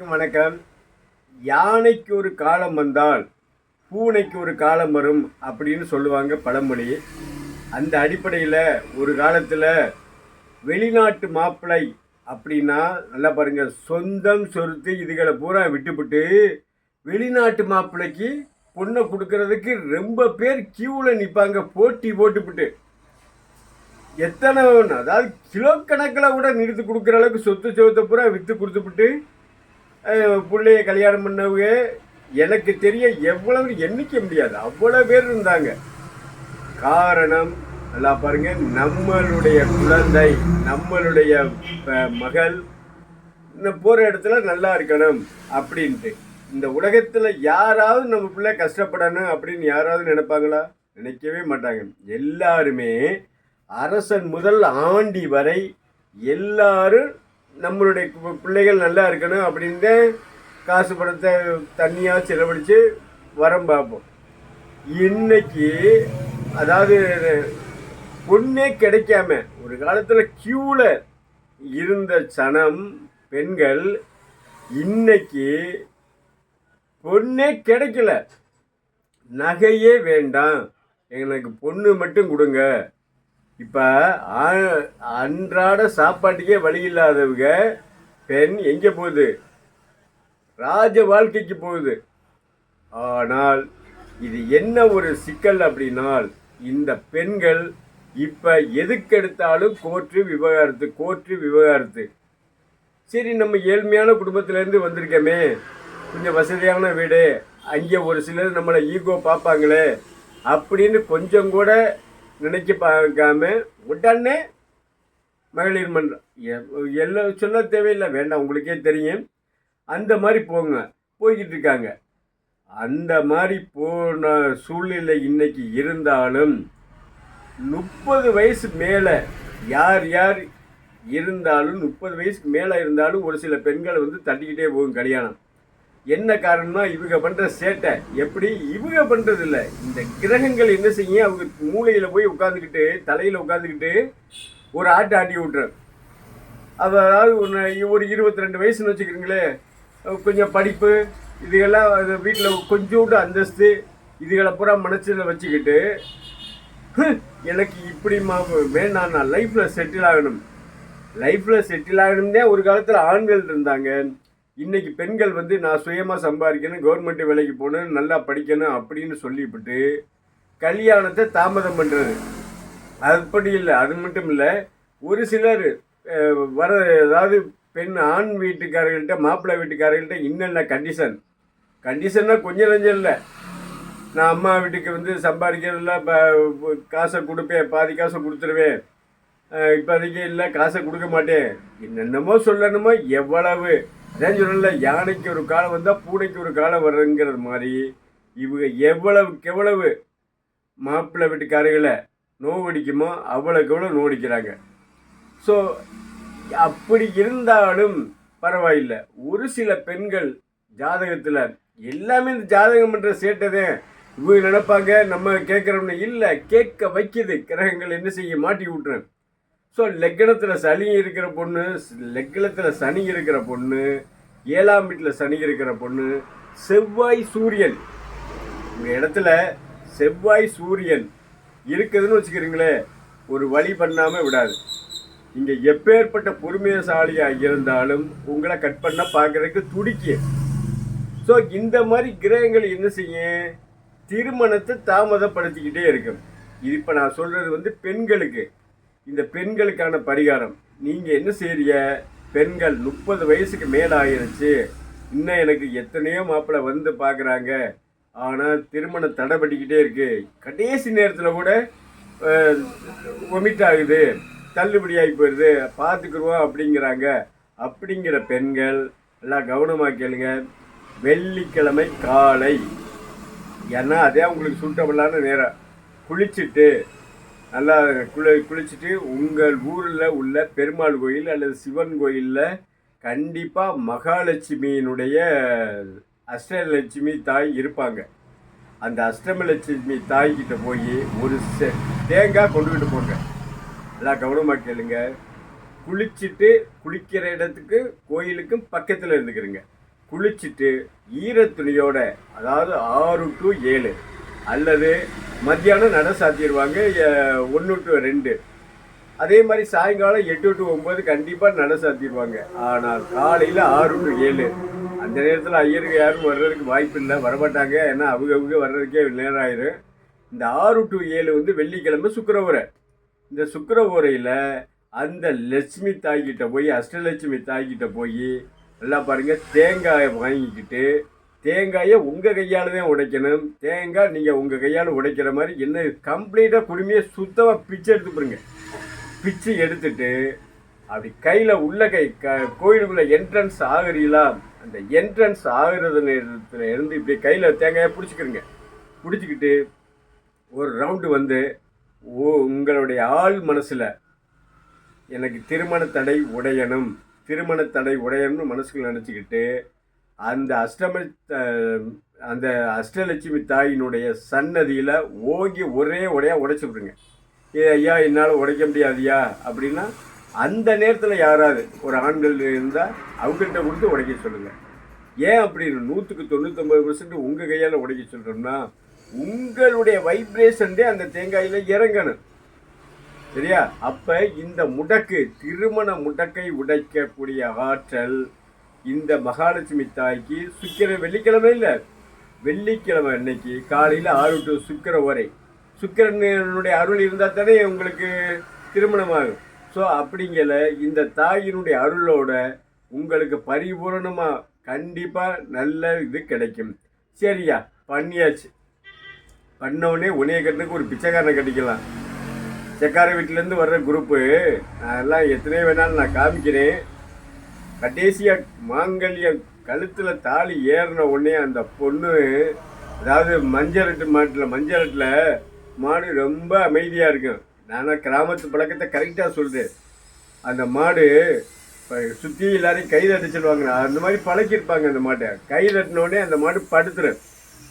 வணக்கம். யானைக்கு ஒரு காலம் வந்தால் பூனைக்கு ஒரு காலம் வரும் அப்படின்னு சொல்லுவாங்க பழமொழி. அந்த அடிப்படையில் ஒரு காலத்தில் வெளிநாட்டு மாப்பிள்ளை அப்படின்னா நல்லா பாருங்கள் சொந்தம் சொருத்து இதுகளை பூரா விட்டுவிட்டு வெளிநாட்டு மாப்பிள்ளைக்கு பொண்ணை கொடுக்கறதுக்கு ரொம்ப பேர் கியூவில் நிற்பாங்க போட்டி போட்டுவிட்டு எத்தனை அதாவது கிலோ கணக்கில் கூட நிறுத்து கொடுக்குற அளவுக்கு சொத்து சொத்தை பூரா விற்று கொடுத்துப்புட்டு பிள்ளைய கல்யாணம் பண்ணவங்க எனக்கு தெரிய எவ்வளவு எண்ணிக்க முடியாது. அவ்வளோ பேர் இருந்தாங்க. காரணம் நல்லா பாருங்க நம்மளுடைய குழந்தை நம்மளுடைய மகள் இந்த போகிற இடத்துல நல்லா இருக்கணும் அப்படின்ட்டு. இந்த உலகத்தில் யாராவது நம்ம பிள்ளை கஷ்டப்படணும் அப்படின்னு யாராவது நினைப்பாங்களா? நினைக்கவே மாட்டாங்க. எல்லாருமே அரசன் முதல் ஆண்டி வரை எல்லாரும் நம்மளுடைய பிள்ளைகள் நல்லா இருக்கணும் அப்படின்னு காசு பணத்தை தண்ணியாக செலவழித்து வரம் பார்ப்போம். இன்னைக்கு அதாவது பொண்ணே கிடைக்காம ஒரு காலத்தில் கியூவில் இருந்த சனம் பெண்கள் இன்னைக்கு பொண்ணே கிடைக்கல. நகையே வேண்டாம். எனக்கு பொண்ணு மட்டும் கொடுங்க. இப்போ அன்றாட சாப்பாட்டுக்கே வழி இல்லாதவங்க பெண் எங்கே போகுது? ராஜ வாழ்க்கைக்கு போகுது. ஆனால் இது என்ன ஒரு சிக்கல் அப்படின்னால் இந்த பெண்கள் இப்போ எதுக்கெடுத்தாலும் கோற்று விவகாரத்து கோற்று விவகாரத்து. சரி நம்ம ஏழ்மையான குடும்பத்திலேருந்து வந்திருக்கோமே. கொஞ்சம் வசதியான வீடு. அங்கே ஒரு சிலர் நம்மளை ஈகோ பார்ப்பாங்களே. அப்படின்னு கொஞ்சம் கூட நினைக்க பார்க்காம உடனே மகளிர் மன்றம் எ- எல்லாம் சொல்ல தேவையில்லை வேண்டாம் உங்களுக்கே தெரியும். அந்த மாதிரி போங்க போய்கிட்டு இருக்காங்க. அந்த மாதிரி போன சூழ்நிலை இன்னைக்கு இருந்தாலும் முப்பது வயசு மேலே யார் யார் இருந்தாலும் முப்பது வயசுக்கு மேலே இருந்தாலும் ஒரு சில பெண்களை வந்து தட்டிக்கிட்டே போகும் கல்யாணம். என்ன காரணம்னா இவங்க பண்ணுற சேட்டை. எப்படி? இவங்க பண்ணுறது இல்லை இந்த கிரகங்கள் என்ன செய்யும்? அவங்க மூளையில் போய் உட்காந்துக்கிட்டு தலையில் உட்காந்துக்கிட்டு ஒரு ஆட்டு ஆட்டி விட்றேன் அதாவது ஒன்று ஒரு இருபத்தி ரெண்டு வயசுன்னு வச்சுக்கிறீங்களே கொஞ்சம் படிப்பு இதுகெல்லாம் வீட்டில் கொஞ்சோண்டு அந்தஸ்து இதுகளை பூரா மனசில் வச்சுக்கிட்டு எனக்கு இப்படி வேணான்னா வேணாம் நான் லைஃப்பில் செட்டில் ஆகணும். லைஃப்பில் செட்டில் ஆகணும்னே ஒரு காலத்தில் ஆண்கள் இருந்தாங்க. இன்னைக்கு பெண்கள் வந்து நான் சுயமாக சம்பாதிக்கணும் கவர்மெண்ட் வேலைக்கு போகணும் நல்லா படிக்கணும் அப்படின்னு சொல்லிவிட்டு கல்யாணத்தை தாமதம் பண்ணுறது அப்படி இல்லை அது மட்டும் இல்லை ஒரு சிலர் வர அதாவது பெண் ஆண் வீட்டுக்காரர்கள்ட்ட மாப்பிள்ளை வீட்டுக்காரர்கள்ட்ட இன்னென்ன கண்டிஷன் கண்டிஷன்னா கொஞ்சம் நஞ்சம் இல்லை. நான் அம்மா வீட்டுக்கு வந்து சம்பாதிக்கிறதுல இப்போ காசை கொடுப்பேன் பாதி காசை கொடுத்துருவேன். இப்போதைக்கு இல்லை காசை கொடுக்க மாட்டேன். என்னென்னமோ சொல்லணுமோ எவ்வளவு? அதான் சொல்லல யானைக்கு ஒரு காலம் வந்தால் பூனைக்கு ஒரு காலம் வர்றங்கிறது மாதிரி இவங்க எவ்வளவுக்கு எவ்வளவு மாப்பிள்ளை வீட்டுக்காரர்களை நோவடிக்குமோ அவ்வளோக்கு எவ்வளோ நோடிக்கிறாங்க ஸோ அப்படி இருந்தாலும் பரவாயில்லை. ஒரு சில பெண்கள் ஜாதகத்தில் எல்லாமே இந்த ஜாதகம் பண்ணுற சேட்டதே இவங்க நினைப்பாங்க நம்ம கேட்குறோம்னு இல்லை கேட்க வைக்குது. கிரகங்கள் என்ன செய்ய மாட்டி விட்டுறேன் ஸோ லக்கணத்தில் சனி இருக்கிற பொண்ணு லக்கணத்தில் சனி இருக்கிற பொண்ணு ஏழாம் வீட்டில் சனி இருக்கிற பொண்ணு செவ்வாய் சூரியன். உங்கள் இடத்துல செவ்வாய் சூரியன் இருக்குதுன்னு வச்சுக்கிறீங்களே ஒரு வழி பண்ணாமல் விடாது. இங்கே எப்பேற்பட்ட பொறுமையசாலியாக இருந்தாலும் உங்களை கட் பண்ண பார்க்குறதுக்கு துடிக்கு. ஸோ இந்த மாதிரி கிரகங்கள் என்ன செய்யும்? திருமணத்தை தாமதப்படுத்திக்கிட்டே இருக்கும். இது இப்போ நான் சொல்கிறது வந்து பெண்களுக்கு. இந்த பெண்களுக்கான பரிகாரம். நீங்கள் என்ன செய்கிறீங்க பெண்கள் முப்பது வயசுக்கு மேலே ஆயிருச்சு இன்னும் எனக்கு எத்தனையோ மாப்பிள்ளை வந்து பார்க்குறாங்க. ஆனால் திருமணம் தடைபடிக்கிட்டே இருக்குது கடைசி நேரத்தில் கூட ஒமிட் ஆகுது தள்ளுபடி ஆகி போயிடுது பார்த்துக்குருவோம் அப்படிங்கிறாங்க. அப்படிங்கிற பெண்கள் எல்லாம் கவனமாக கேளுங்க. வெள்ளிக்கிழமை காலை. ஏன்னா அதே உங்களுக்கு சூட்டபிளான நேரம். குளிச்சுட்டு நல்லா குளி குளிச்சுட்டு உங்கள் ஊரில் உள்ள பெருமாள் கோயில் அல்லது சிவன் கோயிலில் கண்டிப்பாக மகாலட்சுமியினுடைய அஷ்டலட்சுமி தாய் இருப்பாங்க. அந்த அஷ்டமலட்சுமி தாய்கிட்ட போய் ஒரு செ- தேங்காய் கொண்டுகிட்டு போங்க. எல்லாம் கவனமாக கேளுங்க. குளிச்சுட்டு குளிக்கிற இடத்துக்கு கோயிலுக்கும் பக்கத்தில் இருந்துக்கிறங்க. குளிச்சுட்டு ஈரத்துணியோட அதாவது ஆறு டு ஏழு அல்லது மத்தியானம் நட சாத்திடுவாங்க ஒன்று டு ரெண்டு. அதே மாதிரி சாயங்காலம் எட்டு டு ஒம்பது கண்டிப்பாக நட சாத்திடுவாங்க. ஆனால் காலையில் ஆறு டு ஏழு. அந்த நேரத்தில் ஐயருக்கு யாரும் வர்றதுக்கு வாய்ப்பு இல்லை வரமாட்டாங்க. ஏன்னா அவங்க அவங்க வர்றதுக்கே நேரம் ஆயிரும். இந்த ஆறு டு ஏழு வந்து வெள்ளிக்கிழமை சுக்கரவுரை. இந்த சுக்கரவுரையில் அந்த லட்சுமி தாய்கிட்ட போய் அஷ்டலட்சுமி தாய்கிட்ட போய் நல்லா பாருங்கள் தேங்காயை வாங்கிக்கிட்டு தேங்காயை உங்கள் கையால் தான் உடைக்கணும். தேங்காய் நீங்கள் உங்கள் கையால் உடைக்கிற மாதிரி என்ன கம்ப்ளீட்டாக குடுமையை சுத்தமாக பிச்சை எடுத்து போடுங்க பிச்சு எடுத்துட்டு அப்படி கையில் உள்ள கை க கோயிலுக்குள்ளே என்ட்ரன்ஸ் ஆகுறீங்களா? அந்த என்ட்ரன்ஸ் ஆகுறது நேரத்தில் இருந்து இப்படி கையில் தேங்காயை பிடிச்சிக்கிறங்க பிடிச்சிக்கிட்டு ஒரு ரவுண்டு வந்து ஓ உங்களுடைய ஆள் மனசில் எனக்கு திருமண தடை உடையணும். திருமண தடை உடையணும்னு மனசுக்குள்ள நினச்சிக்கிட்டு அந்த அஷ்டமி த- அந்த அஷ்டலட்சுமி தாயினுடைய சன்னதியில் ஓங்கி ஒரே உடையாக உடைச்சி விடுங்க ஏ ஐயா என்னால் உடைக்க முடியாதுயா அப்படின்னா அந்த நேரத்தில் யாராவது ஒரு ஆண்கள் இருந்தால் அவங்கள்ட்ட கொடுத்து உடைக்க சொல்லுங்கள் ஏன் அப்படின்னு நூற்றுக்கு தொண்ணூத்தொம்பது பர்சன்ட் உங்கள் கையால் உடைக்க சொல்கிறோம்னா உங்களுடைய வைப்ரேஷன்டே அந்த தேங்காயில் இறங்கணும். சரியா? அப்போ இந்த முடக்கு திருமண முடக்கை உடைக்கக்கூடிய ஆற்றல் இந்த மகாலட்சுமி தாய்க்கு சுக்கிர வெள்ளிக்கிழமை இல்லை. வெள்ளிக்கிழமை அன்னைக்கு காலையில் ஆறு டு சுக்கிர வரை சுக்கிரனுடைய அருள் இருந்தால் தானே உங்களுக்கு திருமணமாகும். ஸோ அப்படிங்கிற இந்த தாயினுடைய அருளோட உங்களுக்கு பரிபூரணமாக கண்டிப்பாக நல்ல இது கிடைக்கும். சரியா? பண்ணியாச்சு. பண்ணவுடனே உனைய கட்டுக்கு ஒரு பிச்சைக்காரனை கட்டிக்கலாம். செக்கார வீட்டிலேருந்து வர்ற குரூப்பு அதெல்லாம் எத்தனையோ எத்தனை வேணாலும் நான் காமிக்கிறேன். கடைசியாக மாங்கல்ய கழுத்தில் தாலி ஏறின உடனே அந்த பொண்ணு அதாவது மஞ்சரட்டு மாட்டில் மஞ்சரட்டில் மாடு ரொம்ப அமைதியாக இருக்கும். நான் கிராமத்து பழக்கத்தை கரெக்டாக சொல்கிறேன் அந்த மாடு இப்போ சுற்றி எல்லாரையும் கை தட்டிச்சிடுவாங்க அந்த மாதிரி பழக்கியிருப்பாங்க அந்த மாட்டை. கை தட்டினோடனே அந்த மாடு படுத்துரும்.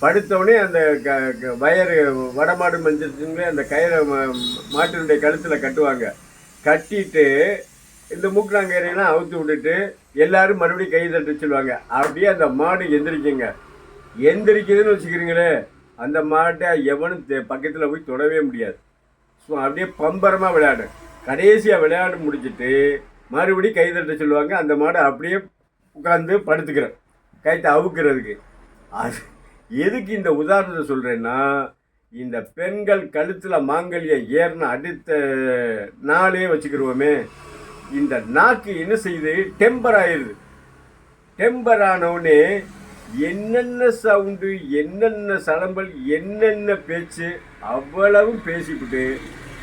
படுத்தோடனே அந்த க க- வயறு வடமாடு மஞ்சள் அந்த கயிறை மாட்டினுடைய கழுத்தில் கட்டுவாங்க. கட்டிட்டு இந்த மூக்கணாங்கயிறையெல்லாம் அவுத்து விட்டுட்டு எல்லாரும் மறுபடியும் கை தட்டு சொல்லுவாங்க அப்படியே அந்த மாடு எந்திரிக்குங்க. எந்திரிக்குதுன்னு வச்சுக்கிறீங்களே அந்த மாட்டை எவனும் பக்கத்தில் போய் தொடவே முடியாது. ஸோ அப்படியே பம்பரமாக விளையாடும் கடைசியாக விளையாட முடிச்சுட்டு மறுபடியும் கை தட்ட சொல்லுவாங்க அந்த மாடு அப்படியே உட்காந்து படுத்துக்கிறேன். கைத்தை அவுக்கிறதுக்கு. அது எதுக்கு இந்த உதாரணத்தை சொல்கிறேன்னா இந்த பெண்கள் கழுத்தில் மாங்கல்யம் ஏறின அடுத்த நாளே வச்சுக்கிடுவோமே இந்த நாக்கு என்ன செய்யுது? டெம்பர் ஆயிடுது டெம்பர் ஆனவுடனே என்னென்ன சவுண்டு என்னென்ன சலம்பல் என்னென்ன பேச்சு அவ்வளவும் பேசிவிட்டு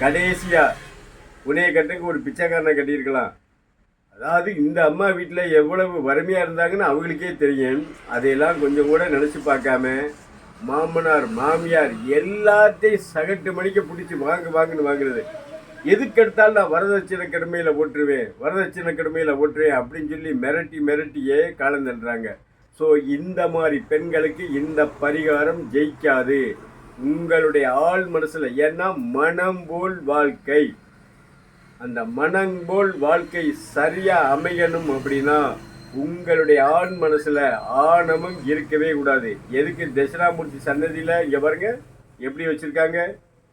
கடைசியாக உனைய கட்டுக்கு ஒரு பிச்சைக்காரனை கட்டியிருக்கலாம். அதாவது இந்த அம்மா வீட்டில் எவ்வளவு வறுமையாக இருந்தாங்கன்னு அவங்களுக்கே தெரியும். அதையெல்லாம் கொஞ்சம் கூட நினச்சி பார்க்காம மாமனார் மாமியார் எல்லாத்தையும் சகட்டு மணிக்கு பிடிச்சி வாங்க வாங்கன்னு வாங்குறது. எதுக்கெடுத்தாலும் நான் வரதட்சணை கடுமையில் ஓட்டுருவேன் வரதட்சணை கடுமையில் ஓட்டுருவேன் அப்படின்னு சொல்லி மிரட்டி மிரட்டியே காலம் தள்ளுறாங்க. ஸோ இந்த மாதிரி பெண்களுக்கு இந்த பரிகாரம் ஜெயிக்காது. உங்களுடைய ஆள் மனசில் ஏன்னா மனம் போல் வாழ்க்கை. அந்த மனம் போல் வாழ்க்கை சரியாக அமையணும் அப்படின்னா உங்களுடைய ஆண் மனசில் ஆணமும் இருக்கவே கூடாது. எதுக்கு தட்சிணாமூர்த்தி சன்னதியில் இங்கே பாருங்க எப்படி வச்சுருக்காங்க?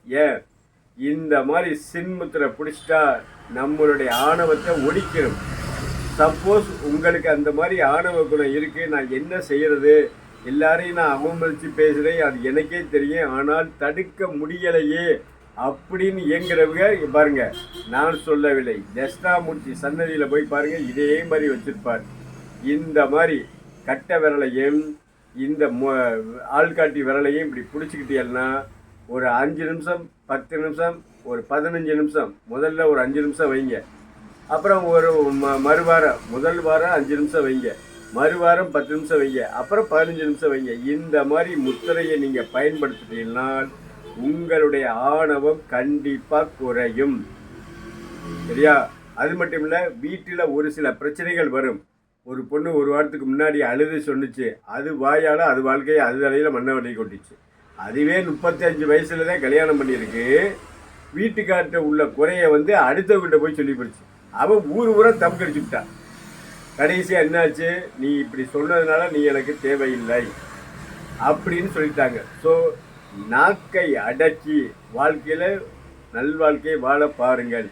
ஏன்? இந்த மாதிரி சின்முத்திரை பிடிச்சிட்டா நம்மளுடைய ஆணவத்தை ஒழிக்கணும் சப்போஸ் உங்களுக்கு அந்த மாதிரி ஆணவ குணம் இருக்குது நான் என்ன செய்கிறது எல்லாரையும் நான் அவமதித்து பேசுகிறேன் அது எனக்கே தெரியும். ஆனால் தடுக்க முடியலையே அப்படின்னு இயங்குறவங்க பாருங்க நான் சொல்லவில்லை. தட்சிணாமூர்த்தி சன்னதியில் போய் பாருங்க இதே மாதிரி வச்சிருப்பார். இந்த மாதிரி கட்டை விரலையும் இந்த ஆள்காட்டி விரலையும் இப்படி பிடிச்சிக்கிட்டீங்கன்னா ஒரு அஞ்சு நிமிஷம் பத்து நிமிஷம் ஒரு பதினஞ்சு நிமிஷம் முதல்ல ஒரு அஞ்சு நிமிஷம் வைங்க. அப்புறம் ஒரு ம மறுவாரம் முதல் வாரம் அஞ்சு நிமிஷம் வைங்க. மறுவாரம் பத்து நிமிஷம் வைங்க. அப்புறம் பதினஞ்சு நிமிஷம் வைங்க. இந்த மாதிரி முத்திரையை நீங்கள் பயன்படுத்திட்டீங்கன்னா உங்களுடைய ஆணவம் கண்டிப்பாக குறையும். சரியா? அது மட்டும் இல்லை வீட்டில் ஒரு சில பிரச்சனைகள் வரும். ஒரு பொண்ணு ஒரு வாரத்துக்கு முன்னாடி அழுது சொன்னுச்சு. அது வாயால் அது வாழ்க்கையை அது தலையில் மண்ணை வட்டி கொட்டிச்சு. அதுவே முப்பத்தஞ்சு வயசில் தான் கல்யாணம் பண்ணியிருக்கு. வீட்டுக்கார்ட்ட உள்ள குறைய வந்து அடுத்தவங்கிட்ட போய் சொல்லி போச்சு அவன் ஊர் ஊரா தம் கடிச்சு விட்டான் கடைசியாக என்னாச்சு? நீ இப்படி சொன்னதுனால நீ எனக்கு தேவையில்லை அப்படின்னு சொல்லிட்டாங்க. ஸோ நாக்கை அடக்கி வாழ்க்கையில் நல்வாழ்க்கையை வாழ பாருங்கள்.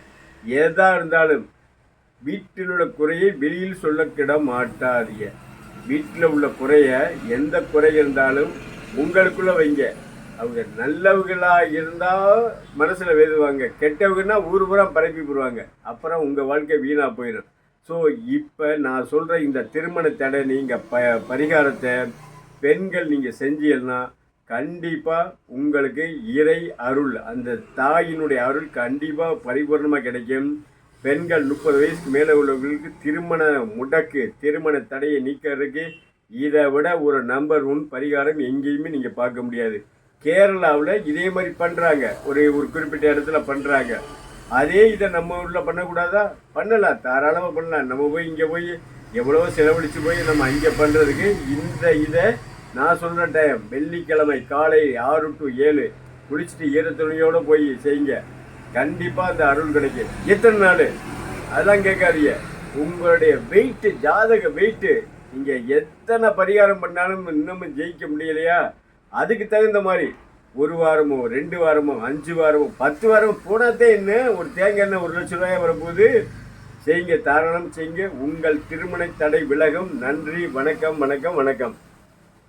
எதாக இருந்தாலும் வீட்டில் உள்ள குறையை வெளியில் சொல்லக்கிட மாட்டாதீங்க. வீட்டில் உள்ள குறைய எந்த குறை இருந்தாலும் உங்களுக்குள்ள வைங்க. அவங்க நல்லவங்களா இருந்தா மனசுல வேதுவாங்க. கெட்டவங்கன்னா ஊர் பூரா பரப்பி போடுவாங்க. அப்புறம் உங்க வாழ்க்கை வீணா போயிடும். ஸோ இப்போ நான் சொல்கிற இந்த திருமண தடை நீங்கள் ப பரிகாரத்தை பெண்கள் நீங்கள் செஞ்சீங்கன்னா கண்டிப்பாக உங்களுக்கு இறை அருள் அந்த தாயினுடைய அருள் கண்டிப்பாக பரிபூர்ணமாக கிடைக்கும். பெண்கள் முப்பது வயசுக்கு மேலே உள்ளவங்களுக்கு திருமண முடக்கு திருமண தடையை நீக்கிறதுக்கு இதை விட ஒரு நம்பர் ஒன் பரிகாரம் எங்கேயுமே நீங்கள் பார்க்க முடியாது. கேரளாவில் இதே மாதிரி பண்ணுறாங்க ஒரு ஒரு குறிப்பிட்ட இடத்துல பண்ணுறாங்க அதே இதை நம்ம ஊரில் பண்ணக்கூடாதா? பண்ணலாம். தாராளமாக பண்ணலாம். நம்ம போய் இங்கே போய் எவ்வளவோ செலவழித்து போய் நம்ம அங்கே பண்ணுறதுக்கு இந்த இதை நான் சொல்கிற டைம் வெள்ளிக்கிழமை காலை ஆறு டு ஏழு குளிச்சுட்டு ஈரத்துணியோடு போய் செய்யுங்க. கண்டிப்பாக அந்த அருள் கிடைக்கும். எத்தனை நாள்? அதெல்லாம் கேட்காதீங்க. உங்களுடைய வெயிட்டு ஜாதக வெயிட்டு இங்கே எத்தனை பரிகாரம் பண்ணாலும் இன்னமும் ஜெயிக்க முடியலையா? அதுக்கு தகுந்த மாதிரி ஒரு வாரமோ ரெண்டு வாரமோ அஞ்சு வாரமோ பத்து வாரம் போனாதே என்ன? ஒரு தேங்காய் எண்ணெய் ஒரு லட்ச ரூபாய் வரும்போது செய்யுங்க தாராளம் செய்யுங்க. உங்கள் திருமண தடை விலகும். நன்றி வணக்கம் வணக்கம் வணக்கம்.